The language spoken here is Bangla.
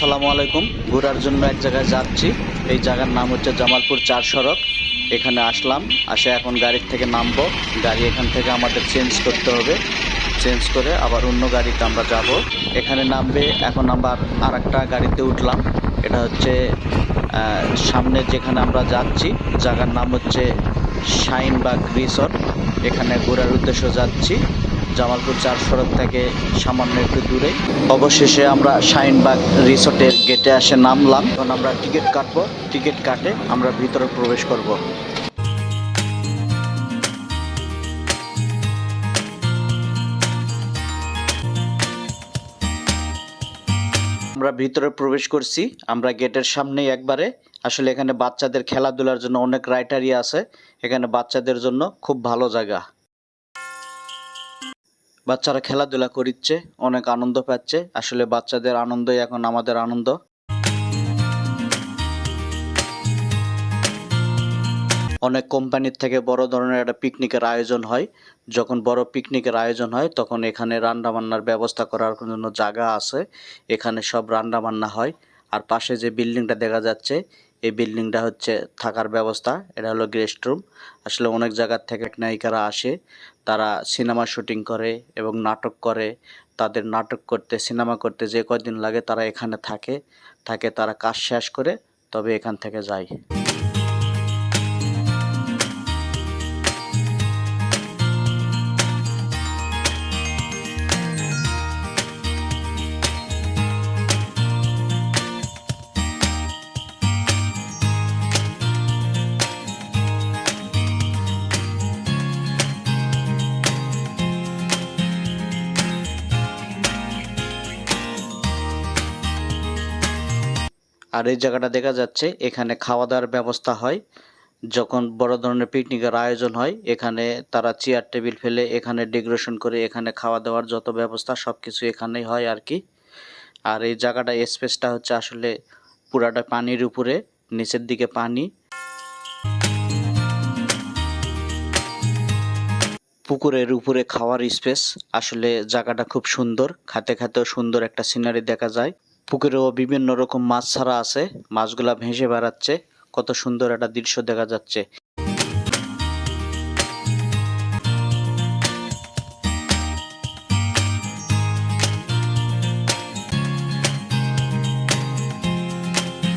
আসসালামু আলাইকুম। ঘোরার জন্য এক জায়গায় যাচ্ছি। এই জায়গার নাম হচ্ছে জামালপুর চার সড়ক। এখানে আসলাম, আসে এখন গাড়ির থেকে নামবো। গাড়ি এখান থেকে আমাদের চেঞ্জ করতে হবে। চেঞ্জ করে আবার অন্য গাড়িতে আমরা যাব। এখানে নামবে, এখন আবার আর একটা গাড়িতে উঠলাম। এটা হচ্ছে সামনে যেখানে আমরা যাচ্ছি, জায়গার নাম হচ্ছে শাইনবাগ রিসর্ট। এখানে ঘোরার উদ্দেশ্য যাচ্ছি। জামালপুর চার সড়ক থেকে সামান্য একটু দূরে। অবশেষে আমরা শাইনবাগ রিসোর্টের গেটে এসে নামলাম। এখন আমরা টিকিট কাটবো। টিকিট কাটে আমরা ভিতরে প্রবেশ করব। আমরা ভিতরে প্রবেশ করছি। আমরা গেটের সামনেই একবারে। আসলে এখানে বাচ্চাদের খেলাধুলার জন্য অনেক রাইটারি আছে। এখানে বাচ্চাদের জন্য খুব ভালো জায়গা। বাচ্চারা খেলাধুলা করিচ্ছে, অনেক আনন্দ পাচ্ছে। আসলে বাচ্চাদের আনন্দই এখন আমাদের আনন্দ। অনেক কোম্পানির থেকে বড় ধরনের একটা পিকনিকের আয়োজন হয়। যখন বড় পিকনিকের আয়োজন হয়, তখন এখানে রান্না বান্নার ব্যবস্থা করার জন্য জায়গা আছে। এখানে সব রান্না বান্না হয়। আর পাশে যে বিল্ডিংটা দেখা যাচ্ছে এই বিল্ডিংটা হচ্ছে থাকার ব্যবস্থা। এটা হলো গেস্ট রুম আসলে অনেক জায়গার থেকে নায়িকারা আসে, তারা সিনেমা শুটিং করে এবং নাটক করে। তাদের নাটক করতে সিনেমা করতে যে কয়দিন লাগে তারা এখানে থাকে। থাকে তারা কাজ শেষ করে, তবে এখান থেকে যায়। আর এই জায়গাটা দেখা যাচ্ছে, এখানে খাওয়া দাওয়ার ব্যবস্থা হয়। যখন বড় ধরনের পিকনিকের আয়োজন হয়, এখানে তারা চেয়ার টেবিল ফেলে এখানে ডেকোরেশন করে এখানে খাওয়া দাওয়ার যত ব্যবস্থা সব কিছু এখানেই হয় আর কি আর এই জায়গাটা স্পেসটা হচ্ছে আসলে পুরাটা পানির উপরে, নিচের দিকে পানি। পুকুরের উপরে খাওয়ার স্পেস আসলে জায়গাটা খুব সুন্দর, খাতে খাতেও সুন্দর একটা সিনারি দেখা যায়। পুকুরেও বিভিন্ন রকম মাছ ছাড়া আছে, মাছগুলা ভেসে বেড়াচ্ছে, কত সুন্দর একটা দৃশ্য দেখা যাচ্ছে।